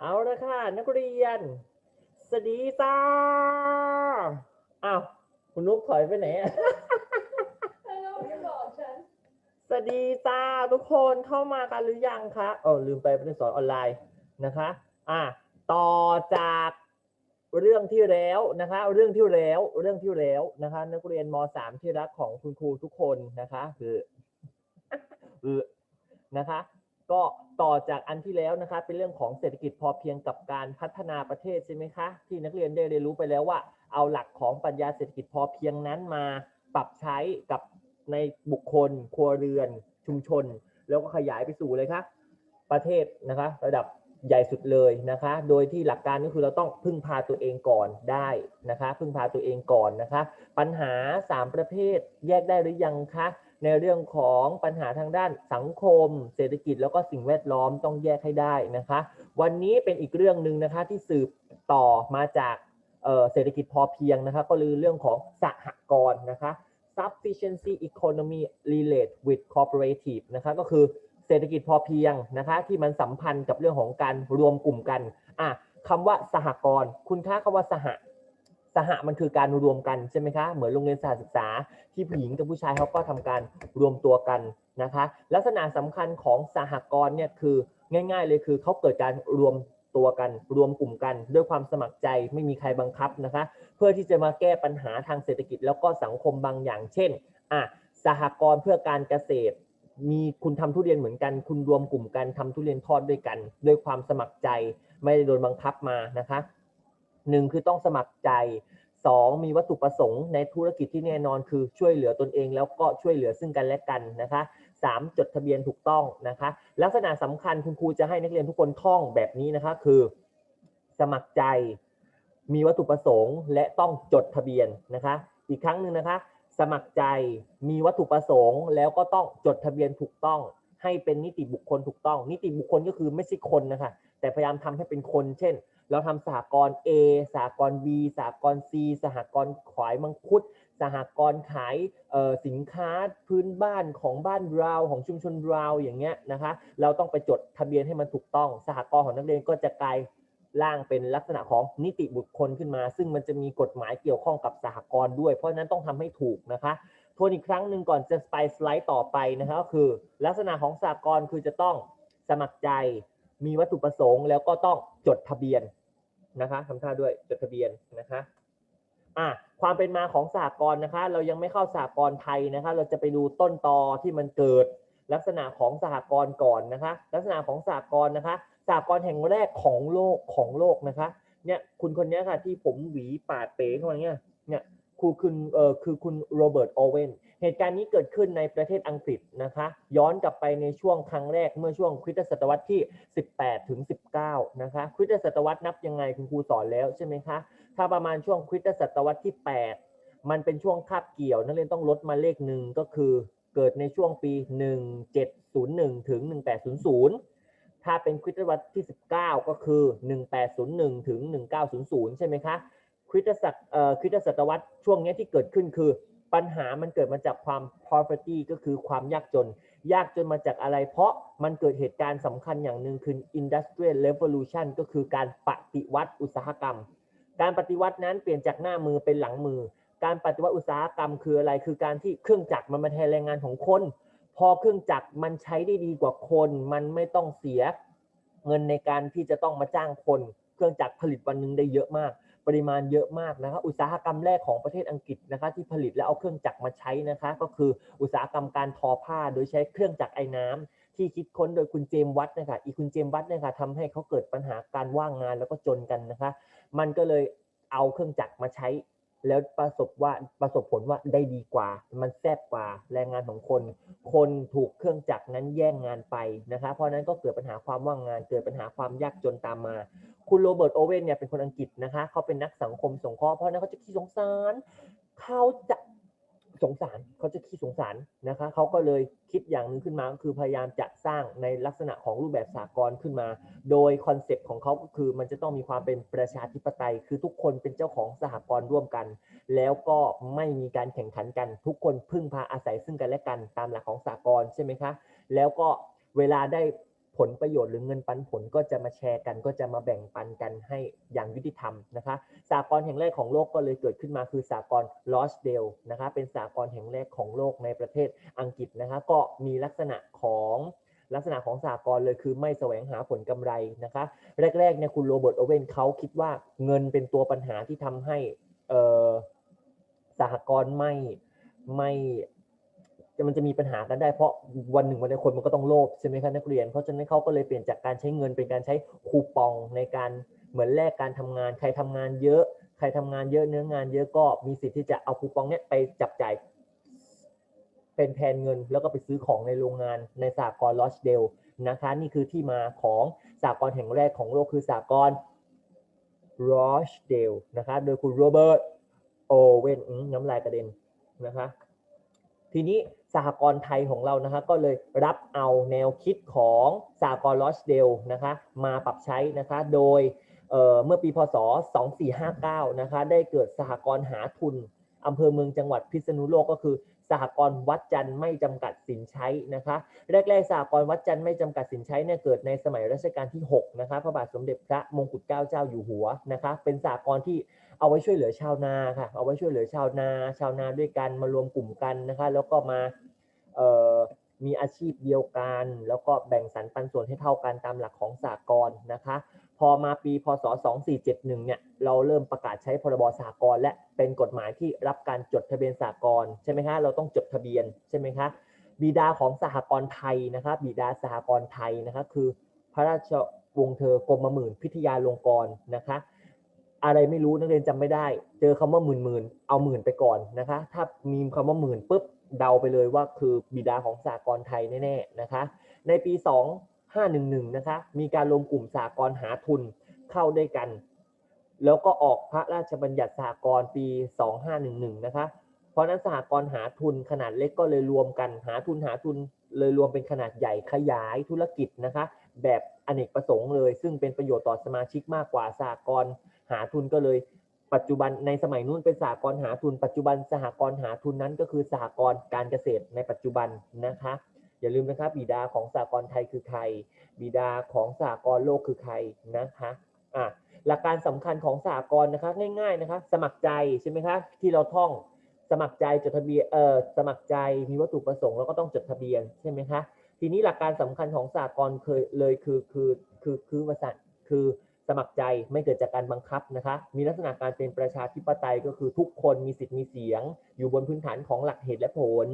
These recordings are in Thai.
เอาละค่ะ นักเรียน สวัสดีจ้าอ้าวคุณนุ๊กถอยไปไหนอะเราไม่บอกฉันสวัสดีจ้าทุกคนเข้ามากันหรือยังคะเออลืมไปเป็นสอนออนไลน์นะคะ อะต่อจากเรื่องที่แล้วนะคะ เรื่องที่แล้วเรื่องที่แล้วนะคะ นักเรียนมสามที่รักของคุณครูทุกคนนะคะ คือคือนะคะ ก็ต่อจากอันที่แล้วนะคะเป็นเรื่องของเศรษฐกิจพอเพียงกับการพัฒนาประเทศใช่ไหมคะ ที่นักเรียนได้เรียนรู้ไปแล้วว่า เอาหลักของปรัชญาเศรษฐกิจพอเพียงนั้นมาปรับใช้กับในบุคคล ครัวเรือน ชุมชน แล้วก็ขยายไปสู่เลยครับประเทศนะคะ ระดับใหญ่สุดเลยนะคะ โดยที่หลักการก็คือเราต้องพึ่งพาตัวเองก่อนได้นะคะ พึ่งพาตัวเองก่อนนะคะ ปัญหา 3 ประเภทแยกได้หรือยังคะ ในเรื่องของปัญหาทางด้านสังคม เศรษฐกิจแล้วก็สิ่งแวดล้อมต้องแยกให้ได้นะคะ วันนี้เป็นอีกเรื่องหนึ่งนะคะที่สืบต่อมาจากเศรษฐกิจพอเพียงนะคะก็คือเรื่องของสหกรณ์นะคะ sufficiency economy relate with cooperative นะคะก็คือเศรษฐกิจพอเพียงนะคะที่มันสัมพันธ์กับเรื่องของการรวมกลุ่มกันอะคำว่าสหกรณ์คุณค่าคำว่าสห สหมันคือการรวมกันใช่ไหมคะ เหมือนโรงเรียนสาศึกษาที่ผู้หญิงกับผู้ชายเขาก็ทำการรวมตัวกันนะคะ ลักษณะสำคัญของสหกรณ์เนี่ยคือง่าย ๆ เลยคือเขาเกิดการรวมตัวกันรวมกลุ่มกัน ด้วยความสมัครใจไม่มีใครบังคับนะคะ เพื่อที่จะมาแก้ปัญหาทางเศรษฐกิจแล้วก็สังคมบางอย่าง เช่นอะสหกรณ์เพื่อการเกษตร มีคุณทำทุเรียนเหมือนกัน คุณรวมกลุ่มกันทำทุเรียนทอดด้วยกัน ด้วยความสมัครใจไม่ได้โดนบังคับมานะคะ หนึ่งคือต้องสมัครใจสองมีวัตถุประสงค์ในธุรกิจที่แน่นอนคือช่วยเหลือตนเอง แล้วก็ช่วยเหลือซึ่งกันและกันนะคะสามจดทะเบียนถูกต้องนะคะ ลักษณะสำคัญคุณครูจะให้นักเรียนทุกคนท่องแบบนี้นะคะคือ สมัครใจ มีวัตถุประสงค์ และต้องจดทะเบียนนะคะ อีกครั้งหนึ่งนะคะ สมัครใจมีวัตถุประสงค์ แล้วก็ต้องจดทะเบียนถูกต้อง ให้เป็นนิติบุคคลถูกต้อง นิติบุคคลก็คือไม่ใช่คนนะคะแต่พยายามทำให้เป็นคน เช่น เราทำสหกรณ์ A สหกรณ์ B สหกรณ์ C สหกรณ์ขายมังคุด สหกรณ์ขายสินค้าพื้นบ้านของบ้านเราของชุมชนเราอย่างเงี้ยนะคะเราต้องไปจดทะเบียนให้มันถูกต้อง สหกรณ์ของนักเรียนก็จะกลายร่างเป็นลักษณะของนิติบุคคลขึ้นมา ซึ่งมันจะมีกฎหมายเกี่ยวข้องกับสหกรณ์ด้วย เพราะนั้นต้องทำให้ถูกนะคะทวนอีกครั้งหนึ่งก่อนจะไปสไลด์ต่อไปนะคะก็คือ ลักษณะของสหกรณ์คือจะต้องสมัครใจมีวัตถุประสงค์ แล้วก็ต้องจดทะเบียน นะคะทำท่าด้วยจดทะเบียนนะคะอะความเป็นมาของสหกรณ์นะคะ เรายังไม่เข้าสหกรณ์ไทยนะคะ เราจะไปดูต้นตอที่มันเกิดลักษณะของสหกรณ์ก่อนนะคะ ลักษณะของสหกรณ์นะคะสหกรณ์แห่งแรกของโลกของโลกนะคะเนี่ยคุณคนเนี้ยค่ะที่ผมหวีปาดเป๋เข้ามาเนี่ยเนี่ยครูคุณเอ่อคือคุณโรเบิร์ตโอเวน เหตุการณ์นี้เกิดขึ้นในประเทศอังกฤษนะคะ ย้อนกลับไปในช่วงครั้งแรกเมื่อช่วงคริสตศตวรรษที่ 18 ถึง 19 นะคะ คริสตศตวรรษนับยังไงคุณครูสอนแล้วใช่ไหมคะ ถ้าประมาณช่วงคริสตศตวรรษที่ 8 มันเป็นช่วงคาบเกี่ยวนักเรียนต้องลดมาเลขหนึ่งก็คือเกิดในช่วงปี 1701 ถึง 1800 ถ้าเป็นคริสตศตวรรษที่ 19 ก็คือ 1801 ถึง 1900 ใช่ไหมคะ คริสตศักราชเอ่อคริสตศตวรรษช่วงนี้ที่เกิดขึ้นคือ ปัญหามันเกิดมาจากความ poverty ก็คือความยากจน ยากจนมาจากอะไร เพราะมันเกิดเหตุการณ์สำคัญอย่างหนึ่งคือ industrial revolution ก็คือการปฏิวัติอุตสาหกรรม การปฏิวัตินั้นเปลี่ยนจากหน้ามือเป็นหลังมือ การปฏิวัติอุตสาหกรรมคืออะไร คือการที่เครื่องจักรมันมาแทนแรงงานของคน พอเครื่องจักรมันใช้ได้ดีกว่าคน มันไม่ต้องเสียเงินในการที่จะต้องมาจ้างคน เครื่องจักรผลิตวันหนึงได้เยอะมาก ปริมาณเยอะมากนะครับอุตสาหกรรมแรกของประเทศอังกฤษนะคะที่ผลิตแล้วเอาเครื่องจักรมาใช้นะคะก็คืออุตสาหกรรมการทอผ้าโดยใช้เครื่องจักรไอ้น้ำที่คิดค้นโดยคุณเจมวัตนะคะอีคุณเจมวัตเนี่ยค่ะทำให้เขาเกิดปัญหาการว่างงานแล้วก็จนกันนะคะ มันก็เลยเอาเครื่องจักรมาใช้ แล้วประสบว่าประสบผลว่าได้ดีกว่า มันแซ่บกว่าแรงงานของคน คนถูกเครื่องจักรนั้นแย่งงานไปนะคะ เพราะนั้นก็เกิดปัญหาความว่างงาน เกิดปัญหาความยากจนตามมา คุณโรเบิร์ตโอเว่นเนี่ยเป็นคนอังกฤษนะคะเขาเป็นนักสังคมสงเคราะห์เพราะฉะนั้นเขาจะขี้สงสารเขาจะสงสารเขาจะขี้สงสารนะคะเขาก็เลยคิดอย่างหนึ่งขึ้นมาก็คือพยายามจะสร้างในลักษณะของรูปแบบสากลขึ้นมา โดยคอนเซปต์ของเขาก็คือมันจะต้องมีความเป็นประชาธิปไตย คือทุกคนเป็นเจ้าของสหกรณ์ร่วมกัน แล้วก็ไม่มีการแข่งขันกัน ทุกคนพึ่งพาอาศัยซึ่งกันและกันตามหลักของสากลใช่ไหมคะแล้วก็เวลาได้ ผลประโยชน์หรือเงินปันผลก็จะมาแชร์กัน ก็จะมาแบ่งปันกันให้อย่างยุติธรรมนะคะสากลแห่งแรกของโลกก็เลยเกิดขึ้นมาคือสากลลอสเดลนะคะเป็นสากลแห่งแรกของโลกในประเทศอังกฤษนะคะก็มีลักษณะของลักษณะของสากลเลยคือไม่แสวงหาผลกำไรนะคะแรกๆเนี่ยคุณโรเบิร์ตโอเวนเขาคิดว่าเงินเป็นตัวปัญหาที่ทำให้สหกรณ์ไม่ไม่ มันจะมีปัญหากันได้เพราะวันหนึ่งวันใดคนมันก็ต้องโลภใช่ไหมคะนักเรียน เพราะฉะนั้นเขาก็เลยเปลี่ยนจากการใช้เงินเป็นการใช้คูปองในการเหมือนแลกการทำงาน ใครทำงานเยอะ ใครทำงานเยอะเนื้องานเยอะก็มีสิทธิ์ที่จะเอาคูปองเนี้ยไปจับจ่ายเป็นแทนเงินแล้วก็ไปซื้อของในโรงงานในสากลลอชเดลนะคะนี่คือที่มาของสากลแห่งแรกของโลกคือสากลรอชเดลนะคะโดยคุณโรเบิร์ตโอเวนน้ำลายกระเด็นนะคะ ทีนี้สหกรณ์ไทยของเรานะคะก็เลยรับเอาแนวคิดของสหกรณ์ลอชเดลนะคะมาปรับใช้นะคะโดยเเมื่อปีพศ 2459 นะคะได้เกิดสหกรณ์หาทุนอำเภอเมืองจังหวัดพิษณุโลกก็คือสหกรณ์วัดจันทร์ไม่จำกัดสินใช้นะคะแรกๆสหกรณ์วัดจันทร์ไม่จำกัดสินใช้เนี่ยเกิดในสมัยรัชกาลที่ 6 นะคะพระบาทสมเด็จพระมงกุฎเกล้าเจ้าอยู่หัวนะคะเป็นสหกรณ์ที่ เอาไว้ช่วยเหลือชาวนาค่ะ เอาไว้ช่วยเหลือชาวนา ชาวนาด้วยกันมารวมกลุ่มกันนะคะ แล้วก็มามีอาชีพเดียวกัน แล้วก็แบ่งสรรปันส่วนให้เท่ากันตามหลักของสากลนะคะ พอมาปีพศ 2471 เนี่ย เราเริ่มประกาศใช้พรบสากลและเป็นกฎหมายที่รับการจดทะเบียนสากลใช่ไหมคะ เราต้องจดทะเบียนใช่ไหมคะ บิดาของสหกรณ์ไทยนะคะบิดาสหกรณ์ไทยนะคะคือพระราชวงศ์เธอกรมหมื่นพิทยาลงกรณ์นะคะ อะไรไม่รู้นักเรียนจำไม่ได้ เจอคำว่าหมื่นหมื่นเอาหมื่นไปก่อนนะคะ ถ้ามีคำว่าหมื่นปุ๊บเดาไปเลยว่าคือบิดาของสากลไทยแน่ๆนะคะ ในปี 2511นะคะ มีการรวมกลุ่มสากลหาทุนเข้าด้วยกัน แล้วก็ออกพระราชบัญญัติสากลปี 2511นะคะ ราะนั้นสหกรณ์หาทุนขนาดเล็กก็เลยรวมกันหาทุนหาทุนเลยรวมเป็นขนาดใหญ่ขยายธุรกิจนะคะ แบบอเนกประสงค์เลย ซึ่งเป็นประโยชน์ต่อสมาชิกมากกว่าสหกรณ์หาทุนก็เลย ปัจจุบันในสมัยนู้นเป็นสหกรณ์หาทุน ปัจจุบันสหกรณ์หาทุนนั้นก็คือสหกรณ์การเกษตรในปัจจุบันนะคะ อย่าลืมนะครับบิดาของสหกรณ์ไทยคือใครบิดาของสหกรณ์โลกคือใครนะคะอะหลักการสำคัญของสหกรณ์นะคะง่ายๆนะคะสมัครใจใช่ไหมคะที่เราท่อง สมัครใจจดทะเบียนเอ่อสมัครใจมีวัตถุประสงค์แล้วก็ต้องจดทะเบียนใช่ไหมคะทีนี้หลักการสำคัญของสหกรณ์เคยเลยคือคือคือคือวสันคือสมัครใจไม่เกิดจากการบังคับนะคะ มีลักษณะการเป็นประชาธิปไตยก็คือทุกคนมีสิทธิ์มีเสียง อยู่บนพื้นฐานของหลักเหตุและผล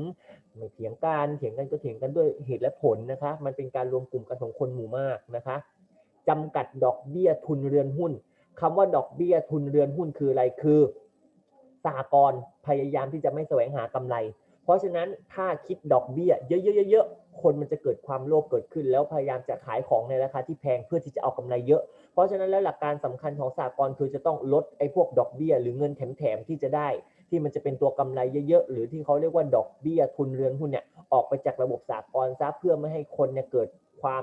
ไม่เถียงกันเถียงกันก็เถียงกันด้วยเหตุและผลนะคะ มันเป็นการรวมกลุ่มกันของคนหมู่มากนะคะจำกัดดอกเบี้ยทุนเรือนหุ้นคำว่าดอกเบี้ยทุนเรือนหุ้นคืออะไรคือ สหกรณ์พยายามที่จะไม่แสวงหากำไร เพราะฉะนั้นถ้าคิดดอกเบี้ยเยอะๆๆคนมันจะเกิดความโลภเกิดขึ้น แล้วพยายามจะขายของในราคาที่แพงเพื่อที่จะเอากำไรเยอะ เพราะฉะนั้นแล้วหลักการสำคัญของสหกรณ์คือจะต้องลดไอ้พวกดอกเบี้ย หรือเงินแถมๆที่จะได้ ที่มันจะเป็นตัวกำไรเยอะๆหรือที่เขาเรียกว่าดอกเบี้ยทุนเรือนหุ้นเนี่ยออกไปจากระบบสากลซะเพื่อไม่ให้คนเนี่ยเกิดความ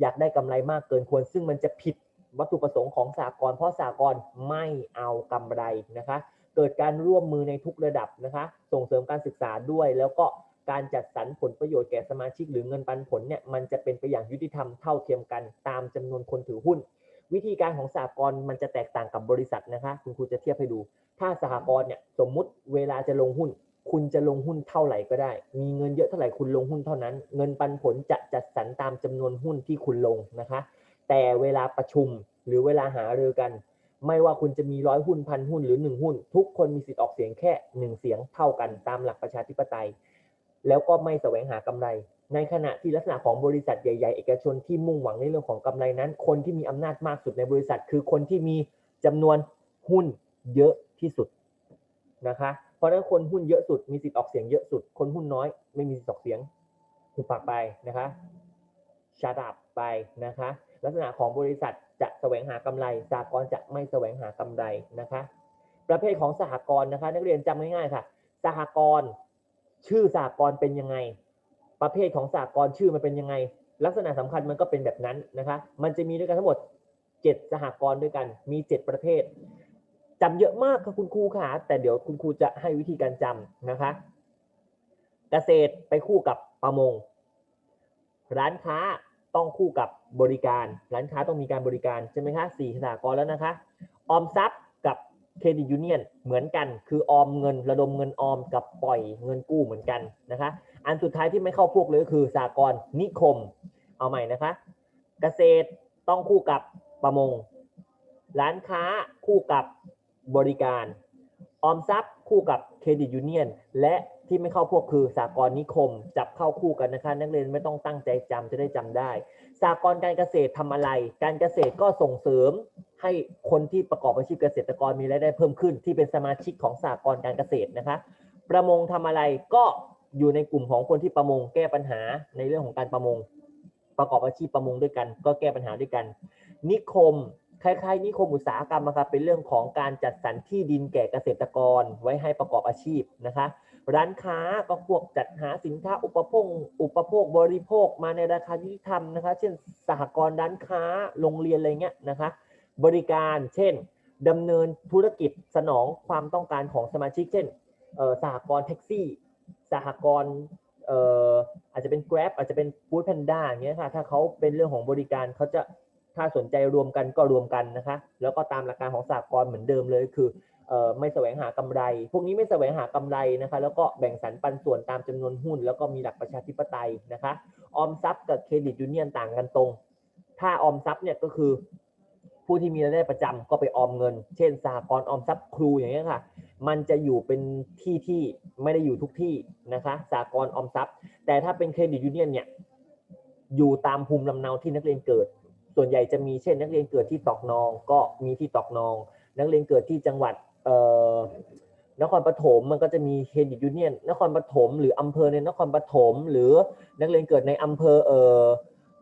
อยากได้กำไรมากเกินควร ซึ่งมันจะผิดวัตถุประสงค์ของสากลเพราะสากลไม่เอากำไรนะคะ เกิดการร่วมมือในทุกระดับนะคะ ส่งเสริมการศึกษาด้วย แล้วก็การจัดสรรผลประโยชน์แก่สมาชิกหรือเงินปันผลเนี่ยมันจะเป็นไปอย่างยุติธรรมเท่าเทียมกันตามจำนวนคนถือหุ้น วิธีการของสหกรณ์มันจะแตกต่างกับบริษัทนะคะ คุณครูจะเทียบให้ดู ถ้าสหกรณ์เนี่ยสมมุติเวลาจะลงหุ้น คุณจะลงหุ้นเท่าไหร่ก็ได้ มีเงินเยอะเท่าไหร่คุณลงหุ้นเท่านั้น เงินปันผลจะจัดสรรตามจำนวนหุ้นที่คุณลงนะคะ แต่เวลาประชุมหรือเวลาหารือกัน ไม่ว่าคุณจะมีร้อยหุ้นพันหุ้นหรือหนึ่งหุ้น ทุกคนมีสิทธิ์ออกเสียงแค่หนึ่งเสียงเท่ากันตามหลักประชาธิปไตย แล้วก็ไม่แสวงหากำไร ในขณะที่ลักษณะของบริษัทใหญ่ ๆ เอกชนที่มุ่งหวังในเรื่องของกำไรนั้น คนที่มีอำนาจมากสุดในบริษัท คือคนที่มีจำนวนหุ้นเยอะที่สุดนะคะ เพราะฉะนั้นคนหุ้นเยอะสุดมีสิทธิ์ออกเสียงเยอะสุด คนหุ้นน้อย ไม่มีสิทธิ์ออกเสียงหุบปากไปนะคะชาดับไปนะคะ ลักษณะของบริษัทจะแสวงหากำไรสหกรณ์จะไม่แสวงหากำไรนะคะ ประเภทของสหกรณ์นะคะ นักเรียนจำง่ายๆค่ะสหกรณ์ชื่อสหกรณ์เป็นยังไง ประเภทของสหกรณ์ชื่อมันเป็นยังไง ลักษณะสำคัญมันก็เป็นแบบนั้นนะคะ มันจะมีด้วยกันทั้งหมด 7 สหกรณ์ด้วยกัน มี 7 ประเภทจำเยอะมากค่ะคุณครูค่ะแต่เดี๋ยวคุณครูจะให้วิธีการจำนะคะ เกษตรไปคู่กับประมง ร้านค้า ต้องคู่กับบริการ ร้านค้าต้องมีการบริการใช่ไหมคะสี่สหกรแล้วนะคะ ออมทรัพย์กับเครดิตยูเนียนเหมือนกัน คือออมเงินระดมเงินออมกับปล่อยเงินกู้เหมือนกันนะคะ อันสุดท้ายที่ไม่เข้าพวกเลยก็คือสหกรนิคม เอาใหม่นะคะ เกษตรต้องคู่กับประมง ร้านค้าคู่กับบริการ ออมทรัพย์คู่กับเครดิตยูเนียนและ ที่ไม่เข้าพวกคือสากลนิคม จับเข้าคู่กันนะคะ นักเรียนไม่ต้องตั้งใจจำจะได้จำได้ สากลการเกษตรทำอะไร การเกษตรก็ส่งเสริมให้คนที่ประกอบอาชีพเกษตรกรมีรายได้เพิ่มขึ้น ที่เป็นสมาชิกของสากลการเกษตรนะคะ ประมงทำอะไรก็อยู่ในกลุ่มของคนที่ประมงแก้ปัญหาในเรื่องของการประมง ประกอบอาชีพประมงด้วยกัน ก็แก้ปัญหาด้วยกัน นิคมคล้ายๆนิคมอุตสาหกรรมนะครับเป็นเรื่องของการจัดสรรที่ดินแก่เกษตรกรไว้ให้ประกอบอาชีพนะคะ ร้านค้าก็พวกจัดหาสินค้าอุปโภคอุปโภคบริโภคมาในราคายุติธรรมนะคะ เช่นสหกรณ์ร้านค้าโรงเรียนอะไรเงี้ยนะคะ บริการเช่นดำเนินธุรกิจสนองความต้องการของสมาชิก เช่นสหกรณ์แท็กซี่ สหกรณ์อาจจะเป็น Grab อาจจะเป็น Food Panda อย่าเงี้ยค่ะถ้าเขาเป็นเรื่องของบริการเขาจะถ้าสนใจรวมกันก็รวมกันนะคะ แล้วก็ตามหลักการของสหกรณ์เหมือนเดิมเลยคือ ไม่แสวงหากำไร พวกนี้ไม่แสวงหากำไรนะคะ แล้วก็แบ่งสรรปันส่วนตามจำนวนหุ้น แล้วก็มีหลักประชาธิปไตยนะคะ ออมทรัพย์กับเครดิตยูเนียนต่างกันตรง ถ้าออมทรัพย์เนี่ยก็คือ ผู้ที่มีรายได้ประจำก็ไปออมเงิน เช่นสหกรณ์ออมทรัพย์ครูอย่างเงี้ยค่ะ มันจะอยู่เป็นที่ที่ไม่ได้อยู่ทุกที่นะคะสหกรณ์ออมทรัพย์ แต่ถ้าเป็นเครดิตยูเนียนเนี่ยอยู่ตามภูมิลำเนาที่นักเรียนเกิด ส่วนใหญ่จะมีเช่นนักเรียนเกิดที่ตอกนอง ก็มีที่ตอกนอง นักเรียนเกิดที่จังหวัด นครปฐมมันก็จะมีเครดิตยูเนียนนครปฐมหรืออำเภอในนครปฐมหรือนักเรียนเกิดในอำเภอเออ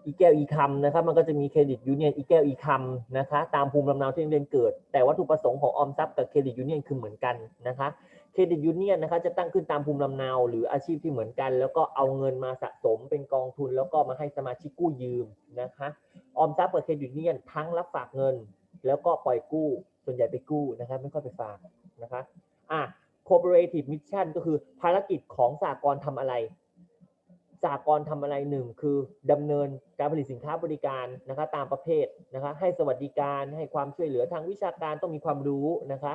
อีแก้วอีคำนะครับมันก็จะมีเครดิตยูเนียนอีแก้วอีคำนะคะตามภูมิลำเนาที่นักเรียนเกิด แต่วัตถุประสงค์ของออมทรัพย์กับเครดิตยูเนียนคือเหมือนกันนะคะเครดิตยูเนียนนะคะจะตั้งขึ้นตามภูมิลำเนาหรืออาชีพที่เหมือนกัน แล้วก็เอาเงินมาสะสมเป็นกองทุน แล้วก็มาให้สมาชิกกู้ยืมนะคะออมทรัพย์กับเครดิตยูเนียนทั้งรับฝากเงิน แล้วก็ปล่อยกู้ ส่วนใหญ่ไปกู้นะคะไม่ค่อยไปฝากนะคะอะ cooperative mission ก็คือภารกิจของสากลทำอะไรสากลทำอะไรหนึ่งคือดำเนินการผลิตสินค้าบริการนะคะตามประเภทนะคะให้สวัสดิการให้ความช่วยเหลือทางวิชาการต้องมีความรู้นะคะ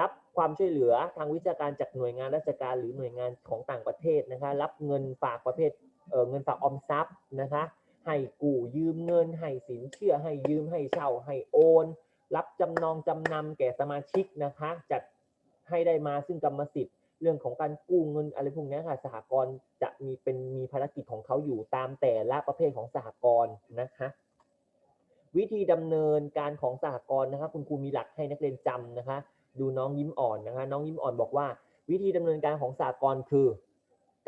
รับความช่วยเหลือทางวิชาการจากหน่วยงานราชการหรือหน่วยงานของต่างประเทศนะคะรับเงินฝากประเภทเเงินฝากออมทรัพย์นะคะให้กู้ยืมเงินให้สินเชื่อให้ยืมให้เช่าให้โอน รับจำนองจำนำแก่สมาชิกนะคะ จัดให้ได้มาซึ่งกรรมสิทธิ์ เรื่องของการกู้เงินอะไรพวกนี้ค่ะ สหกรณ์จะมีเป็นมีภารกิจของเขาอยู่ตามแต่ละประเภทของสหกรณ์นะคะ วิธีดำเนินการของสหกรณ์นะคะ คุณครูมีหลักให้นักเรียนจำนะคะ ดูน้องยิ้มอ่อนนะคะ น้องยิ้มอ่อนบอกว่า วิธีดำเนินการของสหกรณ์คือ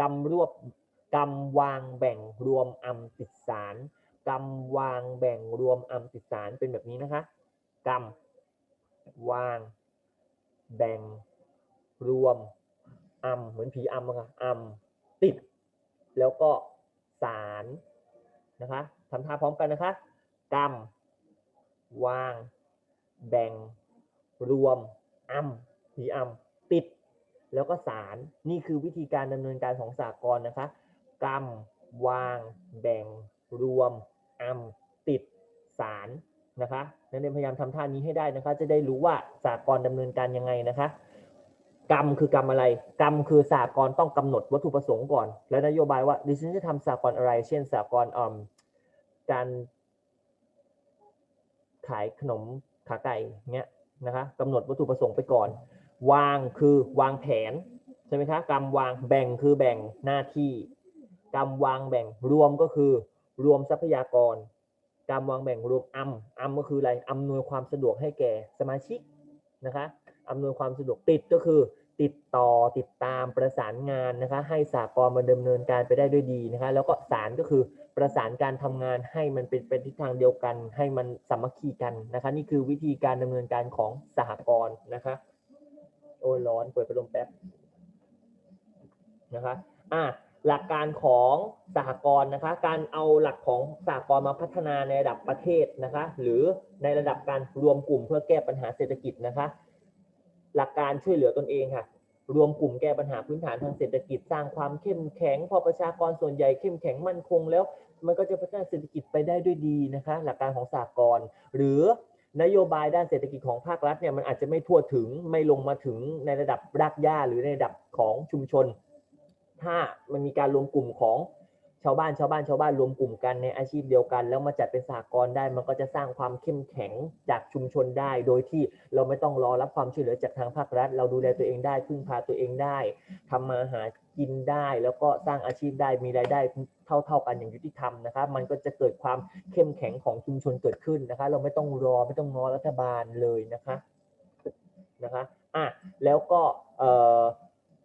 กำรวบกำวางแบ่งรวมอำติดสารกำวางแบ่งรวมอำติดสารเป็นแบบนี้นะคะ กำวาง แบ่ง รวมอำเหมือนผีอำอะค่ะอำติด แล้วก็สารนะคะทำท่าพร้อมกันนะคะกำวาง แบ่ง รวมอำผีอำติด แล้วก็สารนี่คือวิธีการดำเนินการของสากลนะคะกำวาง แบ่ง รวมอำติดสาร นะคะนักเรียนพยายามทำท่านี้ให้ได้นะคะ จะได้รู้ว่าสากลดำเนินการยังไงนะคะ กรรมคือกรรมอะไร กรรมคือสากลต้องกำหนดวัตถุประสงค์ก่อน และนโยบายว่าดิฉันจะทำสากลอะไร เช่นสากลอืมการขายขนมขาไก่เงี้ยนะคะกำหนดวัตถุประสงค์ไปก่อน วางคือวางแผนใช่ไหมคะกรรมวางแบ่งคือแบ่งหน้าที่กรรมวางแบ่งรวมก็คือรวมทรัพยากร กรรวางแบ่งรวมอำอำก็คืออะไรอำนวยความสะดวกให้แก่สมาชิกนะคะอำนวยความสะดวกติดก็คือ ติดต่อติดตามประสานงานนะคะ ให้สากลมาดำเนินการไปได้ด้วยดีนะคะ แล้วก็สารก็คือประสานการทำงานให้มันเป็นเป็นทิศทางเดียวกัน ให้มันสามัคคีกันนะคะ นี่คือวิธีการดำเนินการของสหกรณ์นะคะ โอ้ยร้อนเปิดพัดลมแป๊บนะคะอะ หลักการของสหกรณ์นะคะ การเอาหลักของสหกรณ์มาพัฒนาในระดับประเทศนะคะ หรือในระดับการรวมกลุ่มเพื่อแก้ปัญหาเศรษฐกิจนะคะ หลักการช่วยเหลือตนเองค่ะ รวมกลุ่มแก้ปัญหาพื้นฐานทางเศรษฐกิจ สร้างความเข้มแข็ง พอประชากรส่วนใหญ่เข้มแข็งมั่นคงแล้ว มันก็จะพัฒนาเศรษฐกิจไปได้ด้วยดีนะคะ หลักการของสากลหรือนโยบายด้านเศรษฐกิจของภาครัฐเนี่ยมันอาจจะไม่ทั่วถึงไม่ลงมาถึงในระดับรากหญ้าหรือในระดับของชุมชน ถ้ามันมีการรวมกลุ่มของชาวบ้านชาวบ้านชาวบ้านรวมกลุ่มกันในอาชีพเดียวกัน แล้วมาจัดเป็นสากลได้มันก็จะสร้างความเข้มแข็งจากชุมชนได้ โดยที่เราไม่ต้องรอรับความช่วยเหลือจากทางภาครัฐ เราดูแลตัวเองได้พึ่งพาตัวเองได้ทำมาหากินได้ แล้วก็สร้างอาชีพได้มีรายได้เท่า ๆกันอย่างยุติธรรมนะครับ มันก็จะเกิดความเข้มแข็งของชุมชนเกิดขึ้นนะคะ เราไม่ต้องรอไม่ต้องงอรัฐบาลเลยนะคะนะคะอะแล้วก็เอ่อ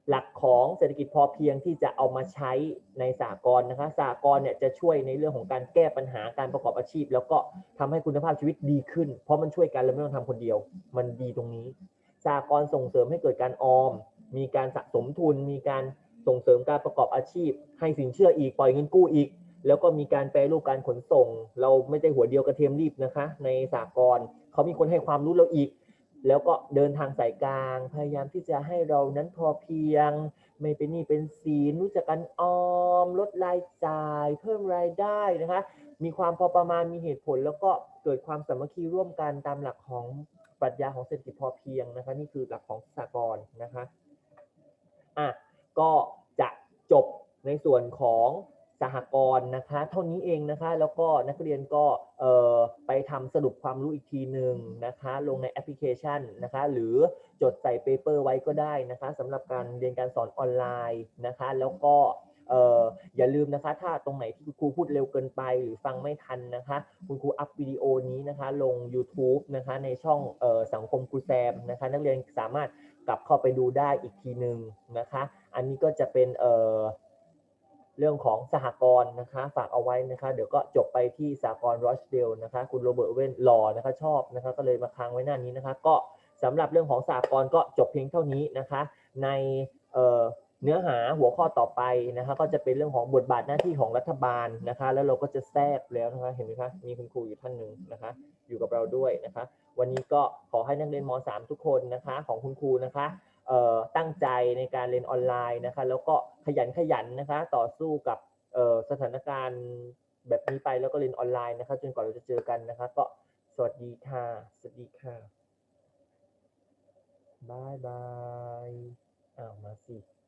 หลักของเศรษฐกิจพอเพียงที่จะเอามาใช้ในสากลนะคะสากลเนี่ยจะช่วยในเรื่องของการแก้ปัญหาการประกอบอาชีพ แล้วก็ทำให้คุณภาพชีวิตดีขึ้น เพราะมันช่วยกันเราไม่ต้องทำคนเดียว มันดีตรงนี้สากลส่งเสริมให้เกิดการออม มีการสะสมทุน มีการส่งเสริมการประกอบอาชีพ ให้สินเชื่ออีกปล่อยเงินกู้อีก แล้วก็มีการแปรรูปการขนส่ง เราไม่ได้หัวเดียวกระเทียมรีบนะคะ ในสากลเขามีคนให้ความรู้เราอีก แล้วก็เดินทางสายกลาง พยายามที่จะให้เรานั้นพอเพียง ไม่เป็นหนี้เป็นสินรู้จักกันออม ลดรายจ่าย เพิ่มรายได้นะคะ มีความพอประมาณมีเหตุผล แล้วก็เกิดความสามัคคีร่วมกันตามหลักของปรัชญาของเศรษฐกิจพอเพียงนะคะ นี่คือหลักของสากลนะคะอะก็จะจบในส่วนของ สหกรณ์นะคะ เท่านี้เองนะคะ แล้วก็นักเรียนก็ไปทำสรุปความรู้อีกทีหนึ่งนะคะ ลงในแอปพลิเคชันนะคะ หรือจดใส่เปเปอร์ไว้ก็ได้นะคะสำหรับการเรียนการสอนออนไลน์นะคะ แล้วก็อย่าลืมนะคะ ถ้าตรงไหนที่คุณครูพูดเร็วเกินไป หรือฟังไม่ทันนะคะ คุณครูอัพวิดีโอนี้นะคะ ลง YouTube นะคะ ในช่องออสังคมครูแซมนะคะ นักเรียนสามารถกลับเข้าไปดูได้อีกทีหนึ่งนะคะ อันนี้ก็จะเป็น เรื่องของสหกรณ์นะคะ ฝากเอาไว้นะคะ เดี๋ยวก็จบไปที่สหกรณ์รอชเดลนะคะ คุณโรเบิร์ตเวนหลอนะคะชอบนะคะ ก็เลยมาค้างไว้หน้านี้นะคะ ก็สำหรับเรื่องของสหกรณ์ก็จบเพียงเท่านี้นะคะ ในเเนื้อหาหัวข้อต่อไปนะคะก็จะเป็นเรื่องของบทบาทหน้าที่ของรัฐบาลนะคะ แล้วเราก็จะแทรกแล้วนะคะเห็นไหมคะมีคุณครูอยู่ท่านหนึ่งนะคะ อยู่กับเราด้วยนะคะ วันนี้ก็ขอให้นักเรียนม .3 ทุกคนนะคะ ของคุณครูนะคะ ตั้งใจในการเรียนออนไลน์นะคะ แล้วก็ขยันขยันนะคะ ต่อสู้กับสถานการณ์แบบนี้ไปแล้วก็เรียนออนไลน์นะคะ จนกว่าเราจะเจอกันนะคะ ก็สวัสดีค่ะ สวัสดีค่ะบายบายอ้าวมาสิ